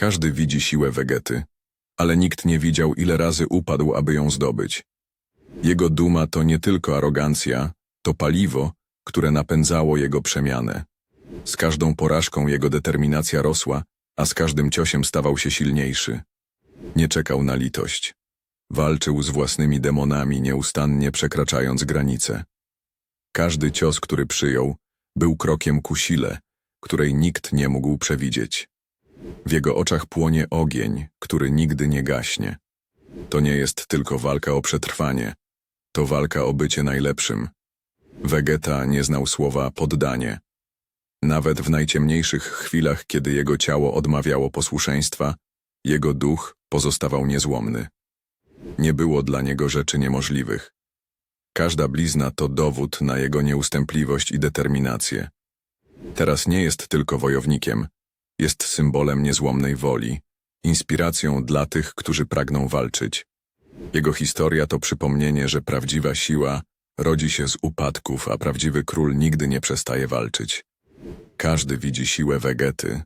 Każdy widzi siłę Wegety, ale nikt nie widział, ile razy upadł, aby ją zdobyć. Jego duma to nie tylko arogancja, to paliwo, które napędzało jego przemianę. Z każdą porażką jego determinacja rosła, a z każdym ciosiem stawał się silniejszy. Nie czekał na litość. Walczył z własnymi demonami, nieustannie przekraczając granice. Każdy cios, który przyjął, był krokiem ku sile, której nikt nie mógł przewidzieć. W jego oczach płonie ogień, który nigdy nie gaśnie. To nie jest tylko walka o przetrwanie, to walka o bycie najlepszym. Vegeta nie znał słowa poddanie. Nawet w najciemniejszych chwilach, kiedy jego ciało odmawiało posłuszeństwa, jego duch pozostawał niezłomny. Nie było dla niego rzeczy niemożliwych. Każda blizna to dowód na jego nieustępliwość i determinację. Teraz nie jest tylko wojownikiem, jest symbolem niezłomnej woli, inspiracją dla tych, którzy pragną walczyć. Jego historia to przypomnienie, że prawdziwa siła rodzi się z upadków, a prawdziwy król nigdy nie przestaje walczyć. Każdy widzi siłę Wegety,